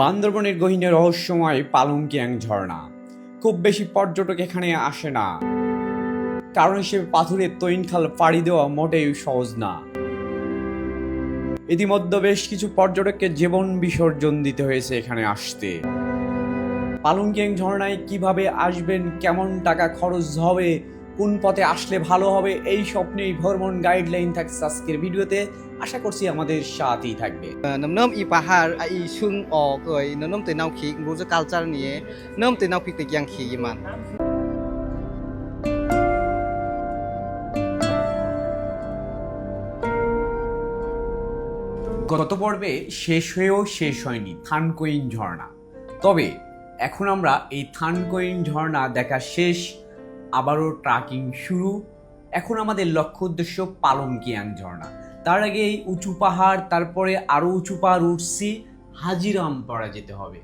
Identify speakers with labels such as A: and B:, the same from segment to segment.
A: বান্দরবনের গহীনে রহস্যময় পালংকিয়াং ঝর্ণা। খুব বেশি পর্যটক এখানে আসে না। কারণ হিসেবে পাথুরের তৈনখাল পাড়ি দেওয়া মোটেই সহজ না। ইতিমধ্যে বেশ কিছু পর্যটককে জীবন বিসর্জন দিতে হয়েছে এখানে আসতে। পালংকিয়াং ঝর্ণায় কীভাবে আসবেন, কেমন টাকা খরচ হবে, কোন পথে আসলে ভালো হবে, এই স্বপ্নেই ভ্রমণ গাইডলাইন থাকছে আজকের ভিডিওতে। আশা করছি আমাদের সাথেই থাকবে।
B: nấm ই পাহাড় o goi nấm nấm te nau khi bu za culture ni nấm te nau khi te yang khi man
A: গত পর্বে শেষ হয়েও শেষ হয়নি থানকোইন ঝর্ণা। তবে এখন আমরা এই থানকোইন ঝর্ণা দেখা শেষ আবারও ট্রাকিং শুরু। এখন আমাদের লক্ষ্য উদ্দেশ্য পালংকিয়াং ঝর্ণা। তার আগে এই উঁচু পাহাড়, তারপরে আরও উঁচু পাহাড়, উঠছি হাজিরাম পাড়া যেতে হবে।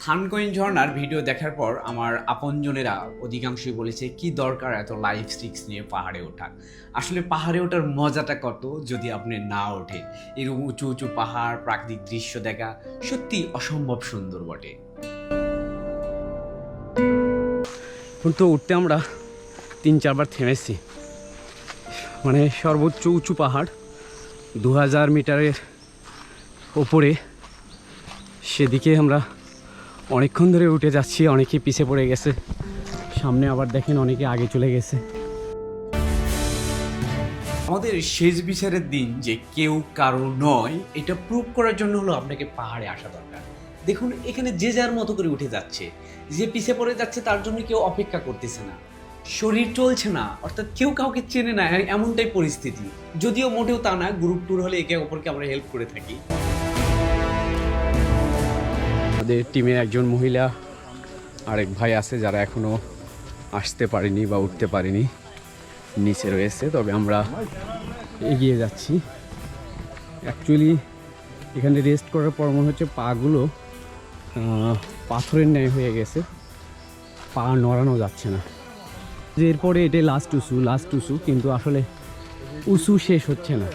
A: থানকোইন ঝর্ণার ভিডিও দেখার পর আমার আপনজনেরা অধিকাংশই বলেছে, কি দরকার এত লাইফ সিক্স নিয়ে পাহাড়ে ওঠা? আসলে পাহাড়ে ওঠার মজাটা কত যদি আপনি না ওঠে? এরকম উঁচু উঁচু পাহাড়, প্রাকৃতিক দৃশ্য দেখা সত্যি অসম্ভব সুন্দর বটে।
C: কিন্তু উঠতে আমরা তিন চারবার থেমেছি। মানে সর্বোচ্চ উঁচু পাহাড়। দু হাজার মিটারের ওপরে সেদিকে আমরা অনেকক্ষণ ধরে উঠে যাচ্ছি অনেকে পিছে পড়ে গেছে। সামনে আবার দেখেন অনেকে আগে চলে গেছে।
A: আমাদের শেষ বিচারের দিন যে কেউ কারও নয়, এটা প্রুভ করার জন্য হলো আপনাকে পাহাড়ে আসা দরকার। দেখুন, এখানে যে যার মতো করে উঠে যাচ্ছে, যে পিছে পড়ে যাচ্ছে, তার জন্য কেউ অপেক্ষা করতেছে না। শরীর চলছে না, অর্থাৎ কেউ কাউকে চেনে না এমনটাই পরিস্থিতি। যদিও মোটেও তা না গ্রুপ ট্যুর হলে একে অপরকে আমরা হেল্প করে থাকি।
C: আমাদের টিমে একজন মহিলা, আরেক ভাই আছে যারা এখনও আসতে পারেনি বা উঠতে পারেনি, নিচে রয়েছে, তবে আমরা এগিয়ে যাচ্ছি। অ্যাকচুয়ালি এখানে রেস্ট করার পর মনে হচ্ছে পাগুলো পাথরের ন্যায় হয়ে গেছে, পা নড়ানো যাচ্ছে না। যে এরপরে এটাই লাস্ট উসু লাস্ট উসু, কিন্তু আসলে উসু শেষ হচ্ছে না।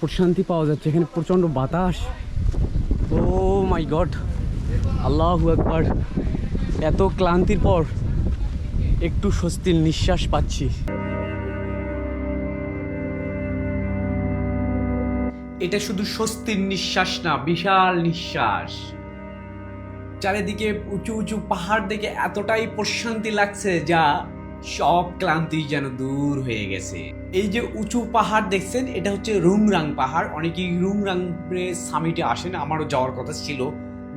C: প্রশান্তি পাওয়া যাচ্ছে, এখানে প্রচণ্ড বাতাস। ও মাই গড আল্লাহ একবার এত ক্লান্তির পর একটু স্বস্তির নিঃশ্বাস পাচ্ছি।
A: এটা শুধু স্বস্তির নিঃশ্বাস না, বিশাল নিঃশ্বাস। চারিদিকে উঁচু উঁচু পাহাড় দেখে এতটাই প্রশান্তি লাগছে যা সব ক্লান্তি যেন দূর হয়ে গেছে। এই যে উঁচু পাহাড় দেখছেন, এটা হচ্ছে রুংরাং পাহাড়। অনেকেই রুংরাং সামিটে আসেন, আমারও যাওয়ার কথা ছিল।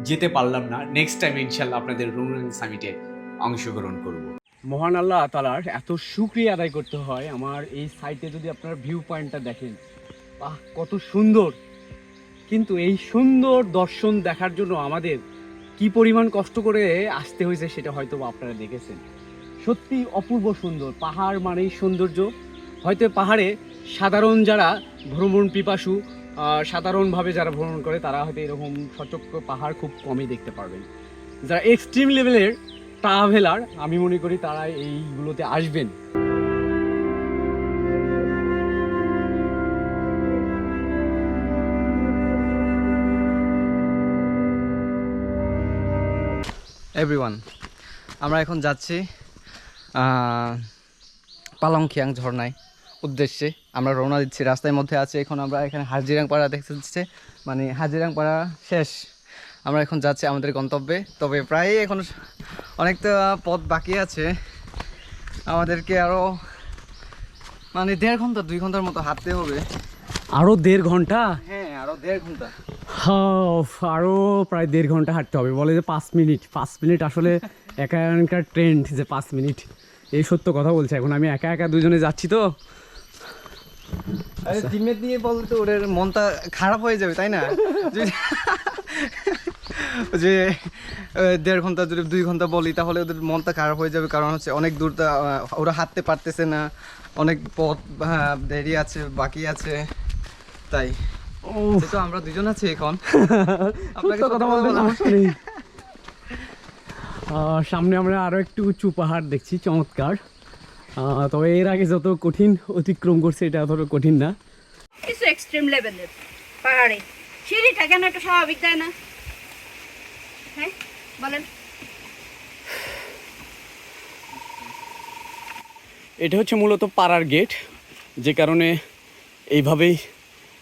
A: যেতে পারলাম না। নেক্সট টাইম ইনশাল্লাহ আপনাদের রুংরাং সামিটে অংশগ্রহণ করব।
C: মহান আল্লাহ তালার এত সুক্রিয়া আদায় করতে হয়। আমার এই সাইটে যদি আপনারা ভিউ পয়েন্টটা দেখেন, বাহ, কত সুন্দর। কিন্তু এই সুন্দর দর্শন দেখার জন্য আমাদের কি পরিমাণ কষ্ট করে আসতে হয়েছে সেটা হয়তো আপনারা দেখেছেন। সত্যি অপূর্ব সুন্দর। পাহাড় মানেই সৌন্দর্য। হয়তো পাহাড়ে সাধারণ যারা ভ্রমণ পিপাসু সাধারণভাবে যারা ভ্রমণ করে, তারা হয়তো এরকম সচক্র পাহাড় খুব কমই দেখতে পারবেন। যারা এক্সট্রিম লেভেলের ট্রাভেলার আমি মনে করি তারা এইগুলোতে আসবেন।
B: এভরিওয়ান আমরা এখন যাচ্ছি পালংখিয়াং ঝর্ণায়। উদ্দেশ্যে আমরা রওনা দিচ্ছি। রাস্তার মধ্যে আছে এখন আমরা এখানে হাজিরাং পাড়া দেখতে দিচ্ছে মানে হাজিরাং পাড়া শেষ। আমরা এখন যাচ্ছি আমাদের গন্তব্যে। তবে প্রায় এখন অনেকটা পথ বাকি আছে। আমাদেরকে আরও মানে দেড় ঘণ্টা দুই ঘণ্টার মতো হাঁটতে হবে।
C: আরও দেড় ঘণ্টা?
B: হ্যাঁ আরও দেড় ঘণ্টা।
C: আরও প্রায় দেড় ঘণ্টা হাঁটতে হবে। বলে যে পাঁচ মিনিট। পাঁচ মিনিট আসলে একাকার ট্রেন্ড যে পাঁচ মিনিট। এই সত্য কথা বলছে। এখন আমি একা একা দুজনে যাচ্ছি তো।
B: আরে টিমমেট নিয়ে বললে তো ওদের মনটা খারাপ হয়ে যাবে তাই না? যে দেড় ঘণ্টা যদি দুই ঘণ্টা বলি তাহলে ওদের মনটা খারাপ হয়ে যাবে কারণ হচ্ছে অনেক দূর ওরা হাঁটতে পারতেছে না অনেক পথ আহ, দেরি আছে বাকি আছে তাই। তো আমরা দুজন আছি এখন।
A: আপনাকে কথা সমস্যা সামনে আমরা আরও একটু উঁচু পাহাড় দেখছি চমৎকার। তবে এর আগে যত কঠিন অতিক্রম করছে এটা অতটা কঠিন না।
C: কিছু এক্সট্রিম লেভেলের পাহাড়ে। সিঁড়িটা কেন একটু স্বাভাবিক তাই না? হ্যাঁ বলেন।
A: এটা হচ্ছে মূলত পাড়ার গেট যে কারণে এইভাবেই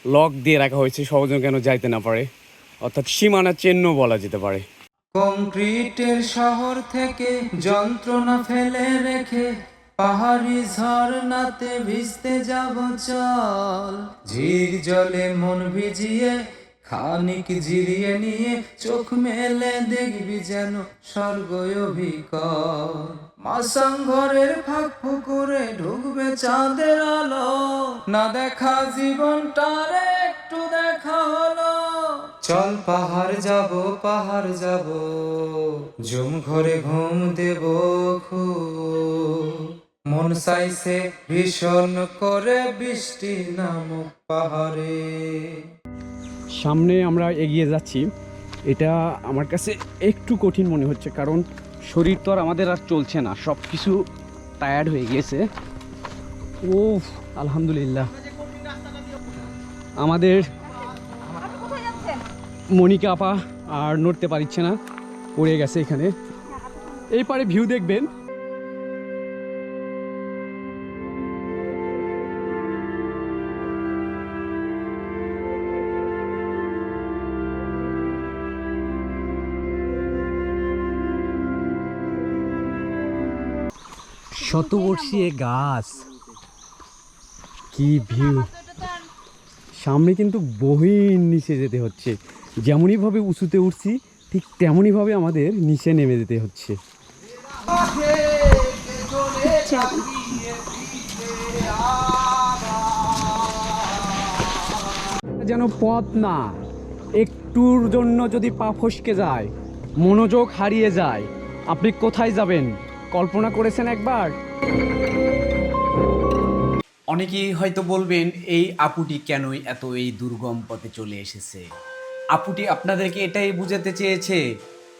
A: লক দিয়ে রাখা হয়েছে সহজে কেন যাইতে না পারে। অর্থাৎ সীমানা চিহ্ন বলা যেতে পারে।
D: কংক্রিটের শহর থেকে যন্ত্রণা ফেলে রেখে পাহাড়ি ঝর্ণাতে ভিজতে যাব, চল। ঝির জলে মন ভিজিয়ে, খানিক জিরিয়ে নিয়ে, চোখ মেলে দেখবি যেন স্বর্গ মাসাং ঘরের ফাঁক ফুকুরে ঢুকবে চাঁদের আলো। না দেখা জীবনটার, একটু দেখা হলো। চল পাহাড় যাব পাহাড় যাব জুম ঘরে ঘুম দেব খুব। মন চাইছে ভীষণ করে বৃষ্টি নামক পাহাড়ে।
A: সামনে আমরা এগিয়ে যাচ্ছি। এটা আমার কাছে একটু কঠিন মনে হচ্ছে, কারণ শরীর তো আর আমাদের আর চলছে না সব কিছু টায়ার্ড হয়ে গিয়েছে। ও আলহামদুলিল্লাহ। আমাদের মনিকা আপা আর নড়তে পারছে না, পড়ে গেছে এখানে। এই পারে ভিউ দেখবেন। শতবর্ষী এ গাছ। কি ভিউ। সামনে কিন্তু বহির নিচে যেতে হচ্ছে। যেমনইভাবে উঁচুতে উঠছি ঠিক তেমনইভাবে আমাদের নিচে নেমে যেতে হচ্ছে। যেন পথ না একটুর জন্য যদি পা ফসকে যায় মনোযোগ হারিয়ে যায় আপনি কোথায় যাবেন? কল্পনা করেছেন একবার?
E: অনেকেই হয়তো বলবেন, এই আপুটি কেনই এত এই দুর্গম পথে চলে এসেছে? আপুটি আপনাদেরকে এটাই বুঝাতে চেয়েছে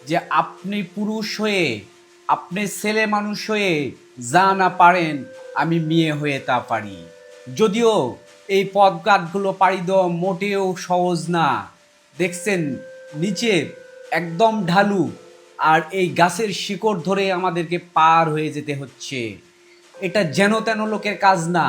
E: যে আপনি পুরুষ হয়ে, আপনি ছেলে মানুষ হয়ে যা না পারেন, আমি মেয়ে হয়ে তা পারি। যদিও এই পথঘাটগুলো পাড়ি দেওয়া মোটেও সহজ না। দেখছেন, নিচে একদম ঢালু আর এই গাছের শিকড় ধরে আমাদেরকে পার হয়ে যেতে হচ্ছে। এটা যেন তেন লোকের কাজ না।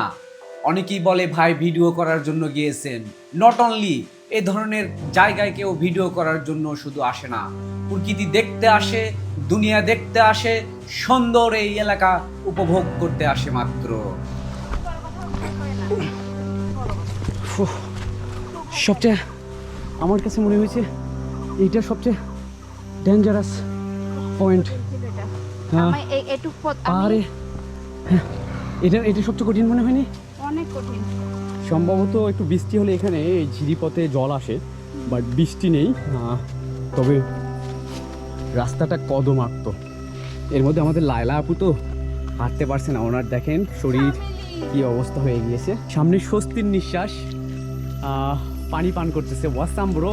E: অনেকেই বলে, ভাই ভিডিও করার জন্য গিয়েছেন। নট অনলি এ ধরনের জায়গায় কেউ ভিডিও করার জন্য শুধু আসে না, প্রকৃতি দেখতে আসে, দুনিয়া দেখতে আসে, সুন্দর এই এলাকা উপভোগ করতে আসে মাত্র।
A: সবচেয়ে আমার কাছে মনে হয়েছে, এইটা সবচেয়ে ডেঞ্জারাস পয়েন্ট হ্যাঁ। পাহাড়ে হ্যাঁ, এটা এটা সবচেয়ে কঠিন মনে হয়নি?
C: অনেক কঠিন।
A: সম্ভবত একটু বৃষ্টি হলে এখানে এই ঝিরিপথে জল আসে বাট বৃষ্টি নেই। তবে রাস্তাটা কদমাক্ত। এর মধ্যে আমাদের লায়লা আপু তো হাঁটতে পারছে না। ওনার দেখেন শরীর কি অবস্থা হয়ে গিয়েছে। সামনে স্বস্তির নিঃশ্বাস। পানি পান করতেছে। Awesome bro.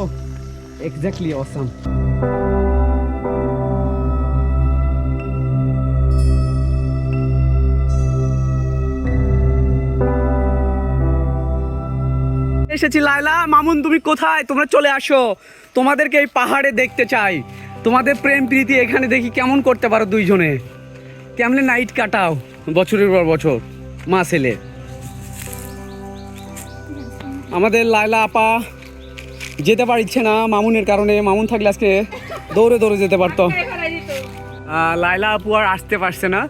A: এক্স্যাক্টলি ওয়াসাম এসেছি লায়লা, মামুন, তুমি কোথায়? তোমরা চলে আসো। তোমাদেরকে এই পাহাড়ে দেখতে চাই। তোমাদের প্রেম, প্রীতি এখানে দেখি কেমন করতে পারো দুইজনে। কেমনে নাইট কাটাও বছরের পর বছর, মা, ছেলে। আমাদের লায়লা, আপা, যেতে পারছে না মামুনের কারণে। মামুন থাকলে আজকে দৌড়ে দৌড়ে যেতে পারতো। লায়লা আপু আর আসতে পারছে না।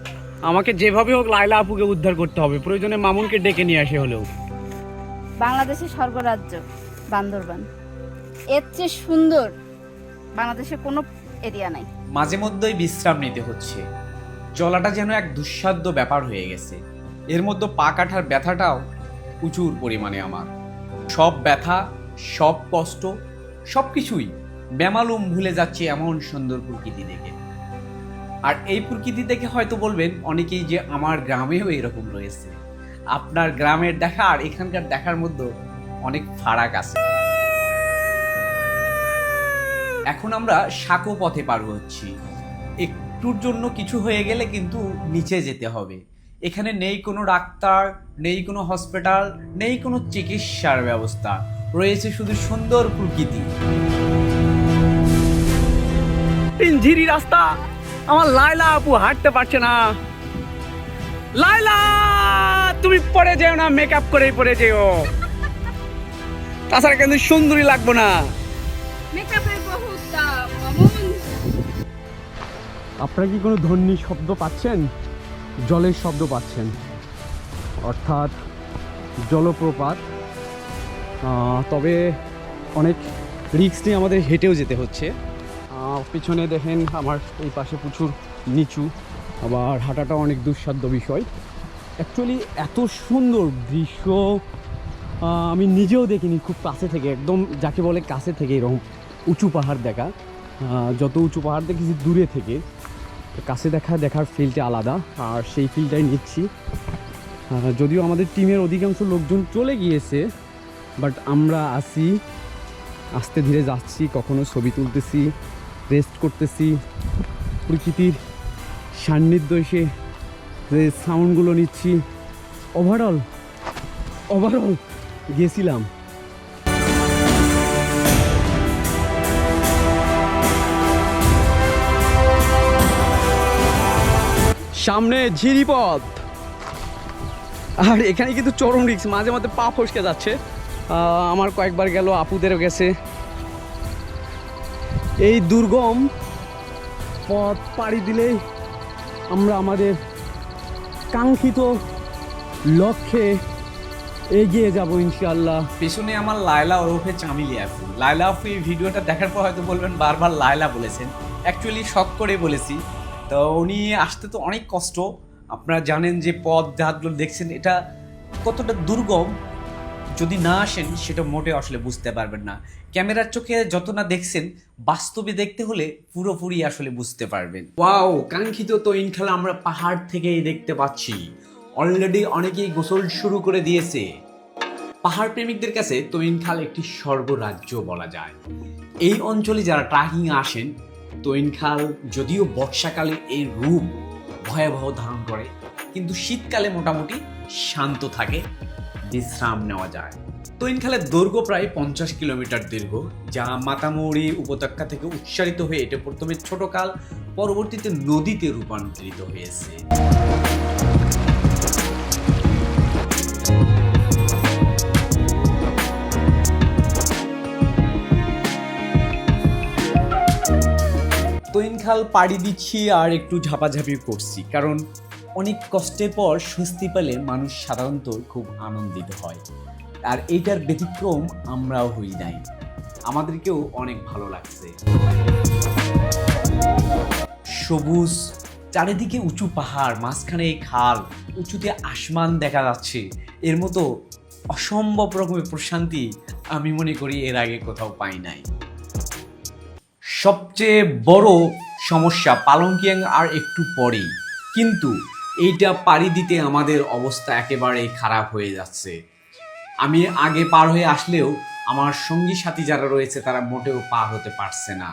A: আমাকে যেভাবে হোক লায়লা আপুকে উদ্ধার করতে হবে। প্রয়োজনে মামুনকে ডেকে নিয়ে আসে হলেও।
C: বাংলাদেশের স্বর্গরাজ্য, বান্দরবান। এর চেয়ে সুন্দর বাংলাদেশে কোনো এরিয়া নাই।
E: মাঝে মধ্যেই বিশ্রাম নিতে হচ্ছে। চলাটা যেন এক দুঃসাধ্য ব্যাপার হয়ে গেছে। এর মধ্যে পা কাঠার ব্যথাটাও প্রচুর পরিমাণে আমার। সব ব্যথা, সব কষ্ট, সব কিছুই বেমালুম ভুলে যাচ্ছে এমন সুন্দর প্রকৃতি দেখে। আর এই প্রকৃতি দেখে হয়তো বলবেন অনেকেই যে আমার গ্রামেও এরকম রয়েছে। আপনার গ্রামের দেখা আর এখানকার দেখার মধ্যে অনেক ফারাক আছে।
A: এখন আমরা সাঁকো পথে পার হচ্ছি। একটুর জন্য কিছু হয়ে গেলে কিন্তু নিচে যেতে হবে। এখানে নেই কোনো ডাক্তার, নেই কোনো হসপিটাল, নেই কোনো চিকিৎসার ব্যবস্থা। রয়েছে শুধু সুন্দর প্রকৃতি।
C: ঝিরি রাস্তা। আমার লাইলা আপু হাঁটতে পারছে না। লাইলা তুমি পরে যেও না মেকআপ করেই পরে যেও। তাছাড়া কিন্তু সুন্দরী লাগবো না। আপনারা কি কোনো ধ্বনি শব্দ পাচ্ছেন? জলের শব্দ পাচ্ছেন। অর্থাৎ জলপ্রপাত। তবে অনেক রিক্স নিয়ে আমাদের হেঁটেও যেতে হচ্ছে। পিছনে দেখেন আমার এই পাশে প্রচুর নিচু। আবার হাঁটাটা অনেক দুঃসাধ্য বিষয়। অ্যাকচুয়ালি এত সুন্দর দৃশ্য আমি নিজেও দেখিনি, খুব কাছে থেকে, একদম যাকে বলে কাছে থেকে এরকম উঁচু পাহাড় দেখা। যত উঁচু পাহাড় দেখেছি দূরে থেকে কাছে দেখা, দেখার ফিলটা আলাদা, আর সেই ফিলটাই নিচ্ছি। যদিও আমাদের টিমের অধিকাংশ লোকজন চলে গিয়েছে বাট আমরা আসি আস্তে ধীরে যাচ্ছি, কখনো ছবি তুলতেছি রেস্ট করতেছি, প্রকৃতির সান্নিধ্য এসে যে সাউন্ডগুলো নিচ্ছি ওভারঅল ওভারঅল গেছিলাম। সামনে ঝিরিপথ। আর এখানে কিন্তু চরম রিক্স মাঝে মাঝে পা ফসকে যাচ্ছে। আমার কয়েকবার গেল, আপুদেরও গেছে। এই দুর্গম পথ পাড়ি দিলেই আমরা আমাদের কাঙ্ক্ষিত লক্ষ্যে এগিয়ে যাব ইনশাল্লাহ
A: পেছনে আমার লায়লা ওরফে চামিলি আফু লায়লা আফু এই ভিডিওটা দেখার পর হয়তো বলবেন বারবার লায়লা বলেছেন। অ্যাকচুয়ালি শখ করে বলেছি। তো উনি আসতে তো অনেক কষ্ট। আপনারা জানেন যে পথ জাহাজগুলো দেখছেন, এটা কতটা দুর্গম। যদি না আসেন, সেটা মোটে আসলে বুঝতে পারবেন না। ক্যামেরার চোখে যত না দেখছেন, বাস্তবে দেখতে হলে পুরোপুরি আসলে বুঝতে পারবেন। ওয়াও, কাঙ্ক্ষিত তো ইনখালা আমরা পাহাড় থেকেই দেখতে পাচ্ছি। অলরেডি অনেকেই গোসল শুরু করে দিয়েছে। পাহাড় প্রেমিকদের কাছে তৈনখাল একটি স্বর্গরাজ্য বলা যায়। এই অঞ্চলে যারা ট্রাকিং আসেন তৈনখাল যদিও বর্ষাকালে এই রূপ ভয়াবহ ধারণ করে, কিন্তু শীতকালে মোটামুটি শান্ত থাকে। বিশ্রাম নেওয়া যায়। তৈনখালের দৈর্ঘ্য প্রায় পঞ্চাশ কিলোমিটার দীর্ঘ, যা মাতামুড়ি উপত্যকা থেকে উচ্চারিত হয়ে এটা প্রথমে ছোটকাল, পরবর্তীতে নদীতে রূপান্তরিত হয়েছে। তৈনখাল পাড়ি দিচ্ছি আর একটু ঝাপাঝাপি করছি, কারণ অনেক কষ্টের পর স্বস্তি পেলে মানুষ সাধারণত খুব আনন্দিত হয়। আর এইটার ব্যতিক্রম আমরাও হই নাই। আমাদেরকেও অনেক ভালো লাগছে। সবুজ, চারিদিকে উঁচু পাহাড়, মাঝখানে খাল, উঁচুতে আসমান দেখা যাচ্ছে। এর মতো অসম্ভব রকমের প্রশান্তি আমি মনে করি এর আগে কোথাও পাই নাই। সবচেয়ে বড় সমস্যা পালংকিয়াং আর একটু পরেই। কিন্তু এইটা পাড়ি দিতে আমাদের অবস্থা একেবারে খারাপ হয়ে যাচ্ছে। আমি আগে পার হয়ে আসলেও আমার সঙ্গী সাথী যারা রয়েছে তারা মোটেও পার হতে পারছে না।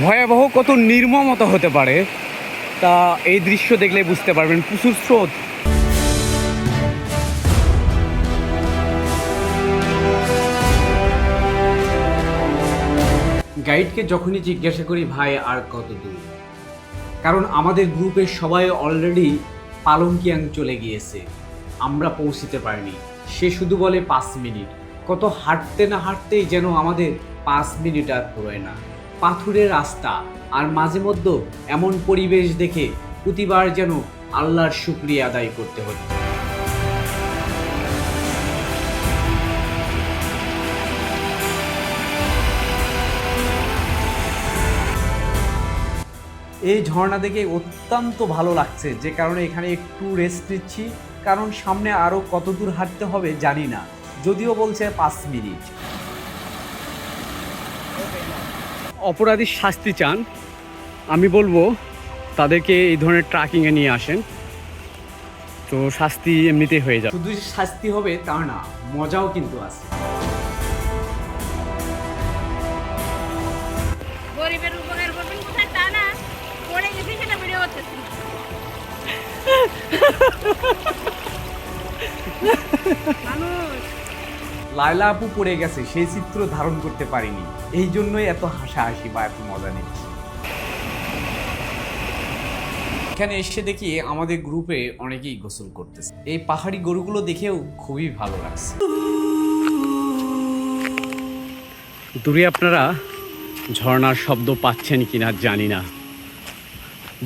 C: ভয়াবহ কত নির্মমতা হতে পারে, তা এই দৃশ্য দেখলে বুঝতে পারবেন। প্রচুর স্রোত।
A: গাইডকে যখনই জিজ্ঞাসা করি, ভাই, আর কত দূর? কারণ আমাদের গ্রুপের সবাই অলরেডি পালংকিয়াং চলে গিয়েছে। আমরা পৌঁছিতে পারিনি। সে শুধু বলে, পাঁচ মিনিট। কত হাঁটতে না হাঁটতেই যেন আমাদের পাঁচ মিনিট আর পুরোয় না। পাথুরের রাস্তা আর মাঝে মধ্যে এমন পরিবেশ দেখে প্রতিবার যেন আল্লাহর শুক্রিয়া আদায় করতে হচ্ছে। এই ঝর্ণা দেখে অত্যন্ত ভালো লাগছে। যে কারণে এখানে একটু রেস্ট নিচ্ছি। কারণ সামনে আরও কত দূর হাঁটতে হবে জানি না। যদিও বলছে পাঁচ মিনিট।
C: অপরাধীর শাস্তি চান। আমি বলব তাদেরকে এই ধরনের ট্রাকিংয়ে নিয়ে আসেন। তো শাস্তি এমনিতেই হয়ে যাবে।
A: শুধু শাস্তি হবে তা না মজাও কিন্তু আছে। লায়লা আপু পড়ে গেছে, সেই চিত্র ধারণ করতে পারিনি। এই জন্যই এত হাসাহাসি বা এত মজা নিচ্ছি। এখানে এসে দেখি আমাদের গ্রুপে অনেকেই গোসল করতেছে। এই পাহাড়ি গরুগুলো দেখেও খুবই ভালো লাগছে।
C: দূরে আপনারা ঝর্ণার শব্দ পাচ্ছেন কিনা জানি না।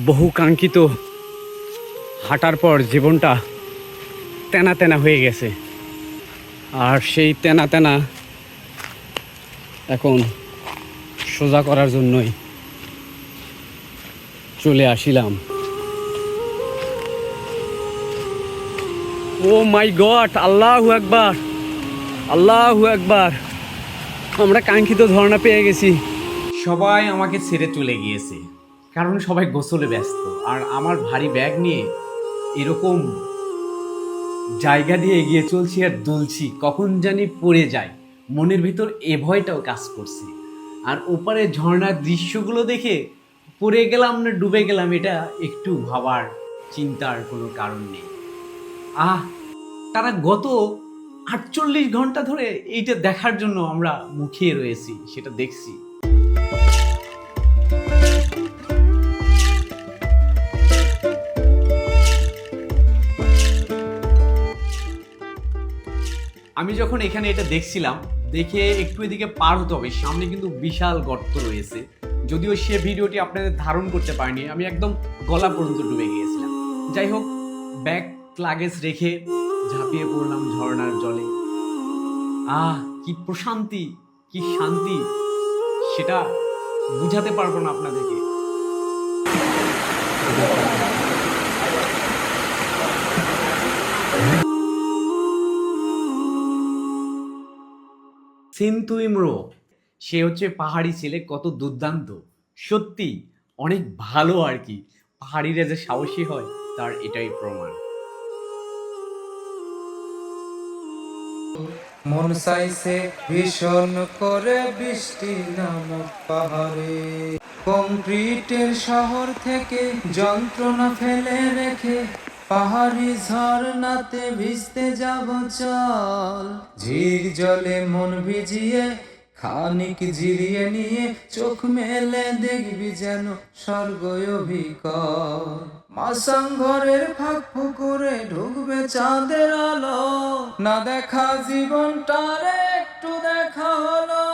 C: বহু কাঙ্ক্ষিত হাঁটার পর জীবনটা তেনা তেনা হয়ে গেছে। আর সেই তেনা তেনা এখন সোজা করার জন্যই চলে আসিলাম। ও মাই গড, আল্লাহু একবার আল্লাহু একবার আমরা কাঙ্ক্ষিত ধর্ণা পেয়ে গেছি।
A: সবাই আমাকে ছেড়ে চলে গিয়েছে, কারণ সবাই গোসলে ব্যস্ত, আর আমার ভারী ব্যাগ নিয়ে এরকম জায়গা দিয়ে এগিয়ে চলছি আর দুলছি, কখন জানি পড়ে যায় মনের ভিতর এ ভয়টাও কাজ করছে। আর ওপারে ঝর্ণার দৃশ্যগুলো দেখে পড়ে গেলাম না, ডুবে গেলাম, এটা একটু ভাবার চিন্তার কোনো কারণ নেই। আহ, তারা গত আটচল্লিশ ঘণ্টা ধরে এইটা দেখার জন্য আমরা মুখিয়ে রয়েছি, সেটা দেখছি। আমি যখন এখানে এটা দেখছিলাম, দেখে একটু এদিকে পার হতে হবে, সামনে কিন্তু বিশাল গর্ত রয়েছে। যদিও সে ভিডিওটি আপনাদের ধারণ করতে পারিনি, আমি একদম গলা পর্যন্ত ডুবে গিয়েছিলাম। যাই হোক, ব্যাগ লাগেজ রেখে ঝাঁপিয়ে পড়লাম ঝর্ণার জলে। আহ, কি প্রশান্তি, কি শান্তি, সেটা বুঝাতে পারব না আপনাদেরকে। সিন্তু ইমরো সে হচ্ছে পাহাড়ি ছেলে কত দুর্দান্ত। সত্যি, অনেক ভালো আর কি। পাহাড়িরা যে সাহসী হয়, তার এটাই প্রমাণ।
D: মন চাইছে ভীষণ করে বৃষ্টি নামক পাহাড়ে। কংক্রিটের শহর থেকে যন্ত্রণা ফেলে রেখে পাহাড়ি ঝর্ণাতে ভিজতে যাব, চল। ঝির জলে মন ভিজিয়ে, খানিক জিরিয়ে নিয়ে, চোখ মেলে দেখবি যেন স্বর্গ অভিকর। মাসাং ঘরের ফাঁক ফুকুরে ঢুকবে চাঁদের আলো। না দেখা জীবনটার একটু দেখা হলো।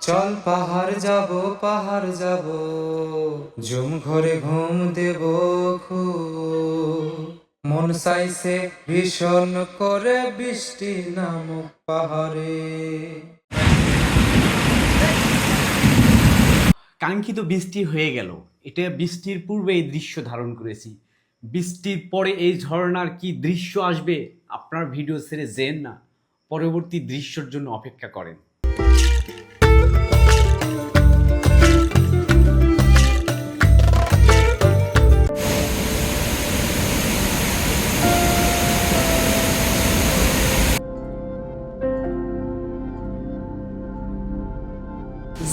D: চল পাহাড় যাব পাহাড় যাব জুম ঘরে ঘুম দেব খুব। মন চাইছে ভীষণ করে বৃষ্টি নামক পাহাড়ে।
A: কাঙ্ক্ষিত বৃষ্টি হয়ে গেল। এটা বৃষ্টির পূর্বে এই দৃশ্য ধারণ করেছি। বৃষ্টির পরে এই ঝর্ণার কি দৃশ্য আসবে, আপনার ভিডিও ছেড়ে যেন না। পরবর্তী দৃশ্যর জন্য অপেক্ষা করেন।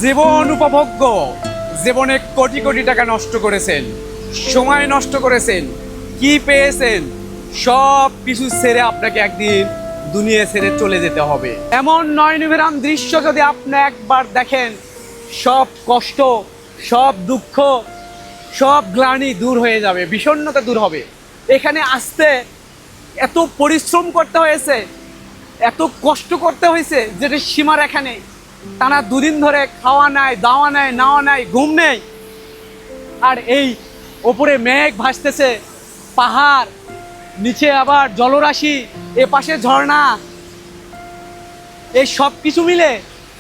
C: জীবন উপভোগ্য। জীবনে কোটি কোটি টাকা নষ্ট করেছেন, সময় নষ্ট করেছেন, কি পেয়েছেন, সব কিছু ছেড়ে আপনাকে একদিন দুনিয়া ছেড়ে চলে যেতে হবে। এমন নয়নবিরাম দৃশ্য যদি আপনি একবার দেখেন, সব কষ্ট, সব দুঃখ, সব গ্লানি দূর হয়ে যাবে, বিষণ্ণতা দূর হবে। এখানে আসতে এত পরিশ্রম করতে হয়েছে, এত কষ্ট করতে হয়েছে, যেটা সীমার এখানে টানা দুদিন ধরে খাওয়া নাই, দাওয়া নাই, নাওয়া নাই, ঘুম নেই। আর এই ওপরে মেঘ ভাসতেছে, পাহাড়, নিচে আবার জলরাশি, এ পাশে ঝর্ণা। এই সব কিছু মিলে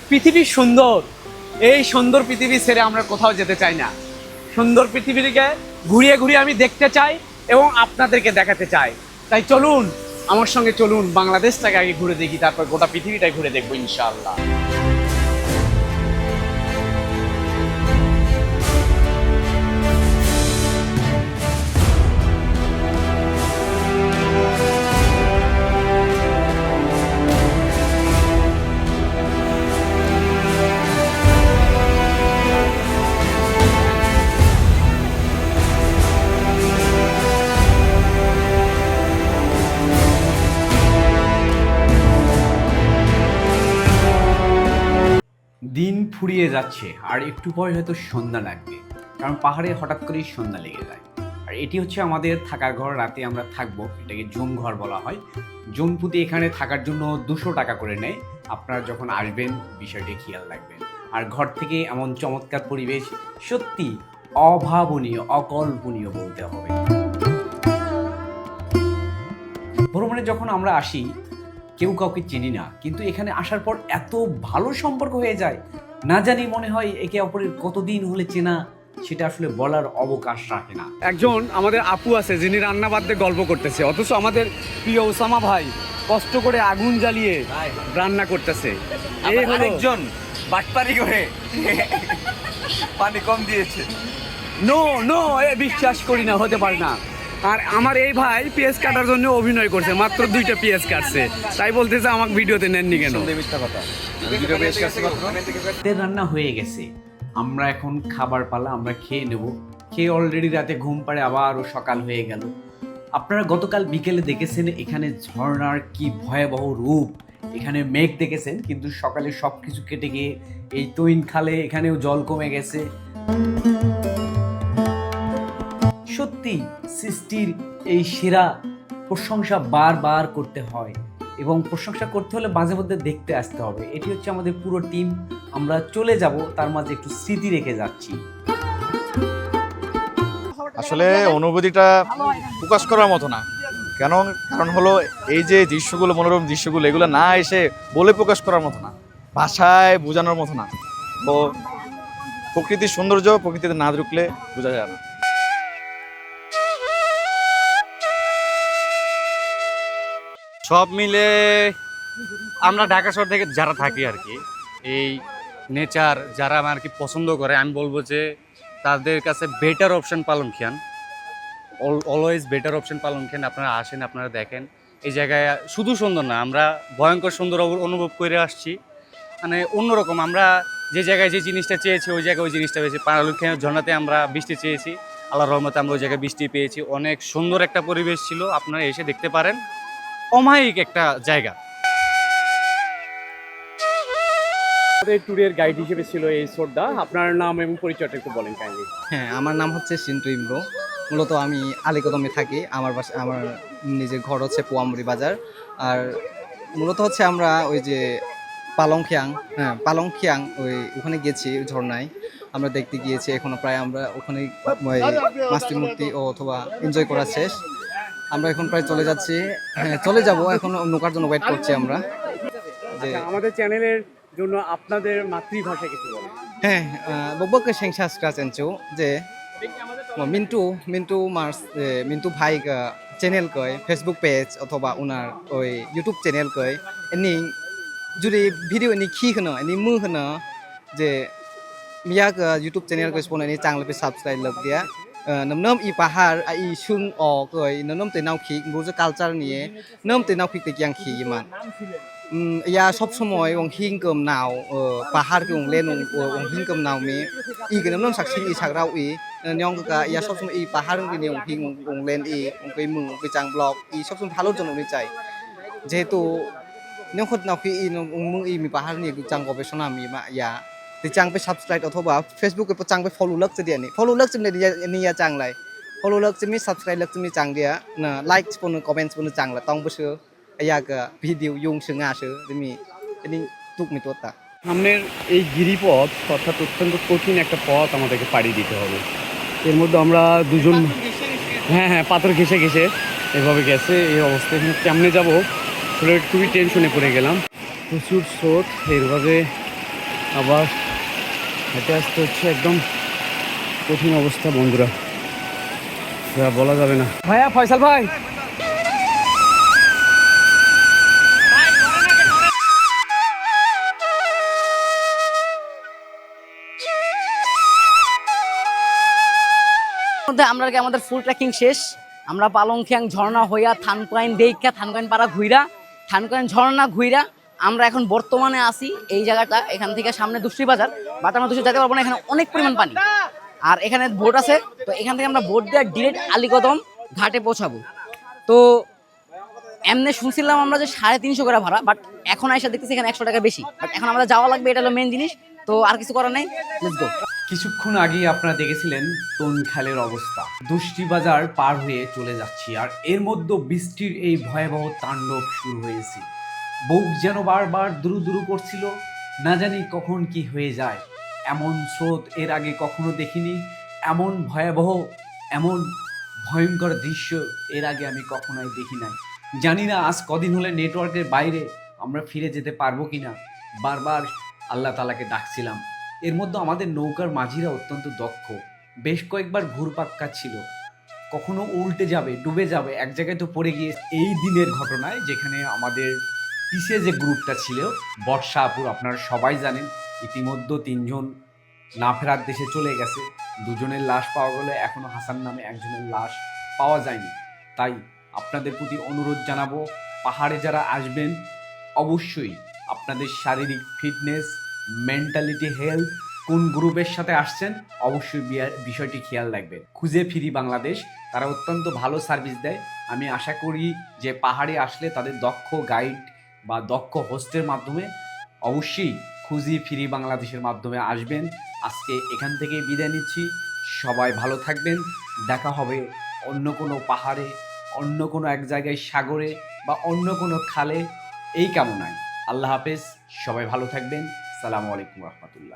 C: পৃথিবী সুন্দর। এই সুন্দর পৃথিবী ছেড়ে আমরা কোথাও যেতে চাই না। সুন্দর পৃথিবীকে ঘুরিয়ে ঘুরিয়ে আমি দেখতে চাই এবং আপনাদেরকে দেখাতে চাই। তাই চলুন, আমার সঙ্গে চলুন, বাংলাদেশটাকে আগে ঘুরে দেখি, তারপর গোটা পৃথিবীটাই ঘুরে দেখব ইনশাআল্লাহ।
A: ফুরিয়ে যাচ্ছে, আর একটু পরে হয়তো সন্ধ্যা লাগবে। কারণ পাহাড়ে হঠাৎ করেই সন্ধ্যা লেগে যায়। আর এটি হচ্ছে আমাদের থাকার ঘর, রাতে আমরা থাকব, এটাকে জুম ঘর বলা হয়। জোনপুতি এখানে থাকার জন্য দুশো টাকা করে নেয়। আপনারা যখন আসবেন, বিষয়টি খেয়াল রাখবেন। আর ঘর থেকে এমন চমৎকার পরিবেশ, সত্যি অভাবনীয়, অকল্পনীয় বলতে হবে। ভ্রমণে যখন আমরা আসি, কেউ কাউকে চিনি না, কিন্তু এখানে আসার পর এত ভালো সম্পর্ক হয়ে যায়। না জানি মনে হয় একে অপরের কতদিন হলে চেনা সেটা আসলে বলার অবকাশ রাখে না।
C: একজন আমাদের আপু আছে যিনি রান্না বাদ দিয়ে গল্প করতেছে। অথচ আমাদের প্রিয় ওসামা ভাই কষ্ট করে আগুন জ্বালিয়ে রান্না করতেছে। এই হলো।
A: আরেকজন বাটপারি করে পানি কম দিয়েছে।
C: নো নো এ বিশ্বাস করি না হতে পারে না। আর আমার এই ভাই পিএস কাটার জন্য অভিনয় করছে মাত্র দুইটা পিএস কাটছে। তাই বলতেছে আমাকে ভিডিওতে নেননি কেন?
A: রান্না হয়ে গেছে। আমরা এখন খাবার পালা আমরা খেয়ে নেব। খেয়ে অলরেডি রাতে ঘুম পাড়ে আবারও সকাল হয়ে গেল। আপনারা গতকাল বিকেলে দেখেছেন এখানে ঝর্ণার কি ভয়াবহ রূপ। এখানে মেঘ দেখেছেন কিন্তু সকালে সব কিছু কেটে গিয়ে এই তৈন খালে এখানেও জল কমে গেছে। সত্যি সৃষ্টির এই সেরা প্রশংসা বারবার করতে হয় এবং প্রশংসা করতে হলে মাঝে মধ্যে দেখতে আসতে হবে। এটি হচ্ছে আমাদের পুরো টিম আমরা চলে যাব, তার মাঝে একটু স্মৃতি রেখে যাচ্ছি।
F: আসলে অনুভূতিটা প্রকাশ করার মতো না। কেন? কারণ হলো এই যে দৃশ্যগুলো, মনোরম দৃশ্যগুলো, এগুলো না এসে বলে প্রকাশ করার মতো না। ভাষায় বোঝানোর মতো না। তো প্রকৃতির সৌন্দর্য প্রকৃতিতে না ঢুকলে বোঝা যায় না।
G: সব মিলে আমরা ঢাকা শহর থেকে যারা থাকি আর কি, এই নেচার যারা আর কি পছন্দ করে, আমি বলব যে তাদের কাছে বেটার অপশন পালন খেয়ান। অলওয়েজ বেটার অপশন পালন খেয়ান, আপনারা আসেন, আপনারা দেখেন। এই জায়গায় শুধু সুন্দর না, আমরা ভয়ঙ্কর সুন্দর অনুভব করে আসছি। মানে অন্যরকম, আমরা যে জায়গায় যে জিনিসটা চেয়েছি, ওই জায়গায় ওই জিনিসটা পেয়েছি। পারালুখিয়া ঝর্ণাতে আমরা বৃষ্টি চেয়েছি আল্লাহ রহমতে আমরা ওই জায়গায় বৃষ্টি পেয়েছি। অনেক সুন্দর একটা পরিবেশ ছিল, আপনারা এসে দেখতে পারেন। অমায়িক একটা জায়গা।
C: আমাদের ট্যুরের গাইড হিসেবে ছিল এই শ্রদ্ধা। আপনার নাম এবং পরিচয়টা একটু বলেন কাইন্ডলি
B: হ্যাঁ আমার নাম হচ্ছে সিন্টু ইমরো। মূলত আমি আলিকদমে থাকি। আমার বাসা আমার নিজের ঘর হচ্ছে পোয়ামুড়ি বাজার। আর মূলত হচ্ছে আমরা ওই যে পালংখিয়াং হ্যাঁ পালংখিয়াং ওই ওখানে গেছি ঝর্ণায়। আমরা দেখতে গিয়েছি এখনও প্রায় আমরা ওখানে মাস্তি মূর্তি অথবা এনজয় করা শেষ। আমরা এখন প্রায় চলে যাচ্ছি। হ্যাঁ চলে যাব। এখন নৌকার জন্য ওয়েট করছি আমরা। যে
C: আচ্ছা আমাদের চ্যানেলের জন্য আপনাদের মাতৃভাষা কিছু
B: হ্যাঁ বব্বক সেংসা স্ক্রাচেনচু যে মিন্টু মিন্টু মার্স মিন্টু ভাই চ্যানেল কয় ফেসবুক পেজ অথবা ওনার ওই ইউটিউব চ্যানেল কয় এনি যদি ভিডিও এনি খি হনো এনি মু হনো যে মিয়া ইউটিউব চ্যানেল কয় স্পন এনি চাংলে সাবস্ক্রাইব লগ দিয়া। น้ำเนิ่มอีปะฮาอีชุงออกเอยน้ำเนิ่มแต่นาคิกบูจะกัลจาร์นี้เนิ่มแต่นาวขีติยังขี่มันอืมยาชอบสมอยวงหิงเกิมนาวเออปะฮาร์กงเล่นวงวงหิงเกิมนาวมีอีกน้ำเนิ่มสักชิ้นอีสักเราอีน้องก็ยาชอบสมอยปะฮาร์กงเนี่ยวงหิงวงเล่นอีวงไปมือวงไปจังบล็อกอีชอบสมพาลุจนในใจเจตุน้องคนนาคิกอีวงมืออีมีปะฮาร์นี่จังก็ไปชนามมีมะยา thì trang phải subscribe đó thôi và Facebook cái trang phải follow lắc trên điện này follow lắc trên này đi ra trang lại follow lắc trên mi subscribe lắc trên mi trang địa nè like pun comment pun trang là tông bớt sửa ai cái video dùng sửa ngã sửa thì mi cái này tụt mi tốt ta
C: সামনের এই গিরিপথ অর্থাৎ অত্যন্ত কঠিন একটা পথ আমাদেরকে পাড়ি দিতে হবে এর মধ্যে আমরা দুজন হ্যাঁ হ্যাঁ পাথর ঘেসে ঘেসে এভাবে গেছে এই অবস্থায় এখানে কেমনে যাব সেটা খুবই টেনশনে পড়ে গেলাম প্রচুর স্রোত এইভাবে আবার হেঁটে আসতে হচ্ছে একদম কঠিন অবস্থা বন্ধুরা। যা বলা যাবে না। ভাইয়া ফয়সাল ভাই।
H: মধ্যে আমরা কি আমাদের ফুল ট্রেকিং শেষ। আমরা পালংখিয়াং ঝর্ণা হইয়া থানকোয়াইন দেইখা থানকোয়াইন পাড়া ঘুইরা থানকোয়াইন ঝর্ণা ঘুইরা আমরা এখন বর্তমানে আসি এই জায়গাটা, এখান থেকে সামনে দুশ্রী বাজার বাট আমরা দুশ্রী যেতে পারব না, এখানে অনেক পরিমাণ পানি। আর এখানে বোট আছে, তো এখান থেকে আমরা বোট দিয়ে ডিরেক্ট আলিকদম ঘাটে পৌঁছাবো। তো এমনি শুনছিলাম আমরা যে সাড়ে তিনশো করে ভাড়া, বাট এখন এসে দেখতেছি এখানে একশো টাকা বেশি। বাট এখন আমাদের যাওয়া লাগবে, এটা হলো মেন জিনিস। তো আর কিছু করার নেই
A: কিছুক্ষণ আগে আপনারা দেখেছিলেন তনখালের অবস্থা। দুষ্টি বাজার পার হয়ে চলে যাচ্ছি, আর এর মধ্যে বৃষ্টির এই ভয়াবহ তাণ্ডব শুরু হয়েছে। বুক যেন বারবার দুরু দুরু করছিল, না জানি কখন কি হয়ে যায়। এমন স্রোত এর আগে কখনো দেখিনি, এমন ভয়াবহ, এমন ভয়ঙ্কর দৃশ্য এর আগে আমি কখনোই দেখি নাই। জানি না আজ কদিন হলে নেটওয়ার্কের বাইরে আমরা ফিরে যেতে পারব কিনা, বারবার আল্লাহ তালাকে ডাকছিলাম। এর মধ্যে আমাদের নৌকার মাঝিরা অত্যন্ত দক্ষ, বেশ কয়েকবার ঘুরপাক্কা ছিল। কখনো উল্টে যাবে, ডুবে যাবে, এক জায়গায় তো পড়ে গিয়ে এই দিনের ঘটনায় যেখানে আমাদের পিছে যে গ্রুপটা ছিল? বর্ষাপুর, আপনারা সবাই জানেন, ইতিমধ্যে তিনজন না ফেরার দেশে চলে গেছে। দুজনের লাশ পাওয়া গেলে এখনও হাসান নামে একজনের লাশ পাওয়া যায়নি। তাই আপনাদের প্রতি অনুরোধ জানাব, পাহাড়ে যারা আসবেন, অবশ্যই আপনাদের শারীরিক ফিটনেস, মেন্টালিটি, হেলথ, কোন গ্রুপের সাথে আসছেন, অবশ্যই বিষয়টি খেয়াল রাখবেন। খুঁজে ফিরি বাংলাদেশ, তারা অত্যন্ত ভালো সার্ভিস দেয়। আমি আশা করি যে পাহাড়ে আসলে তাদের দক্ষ গাইড বা দক্ষ হোস্টের মাধ্যমে অবশ্যই খুঁজি ফিরি বাংলাদেশের মাধ্যমে আসবেন। আজকে এখান থেকে বিদায় নিচ্ছি। সবাই ভালো থাকবেন। দেখা হবে অন্য কোনো পাহাড়ে, অন্য কোনো এক জায়গায় সাগরে বা অন্য কোনো খালে। এই কামনায়। আল্লাহ হাফেজ। সবাই ভালো থাকবেন। সালামু আলাইকুম রহমতুল্লাহ।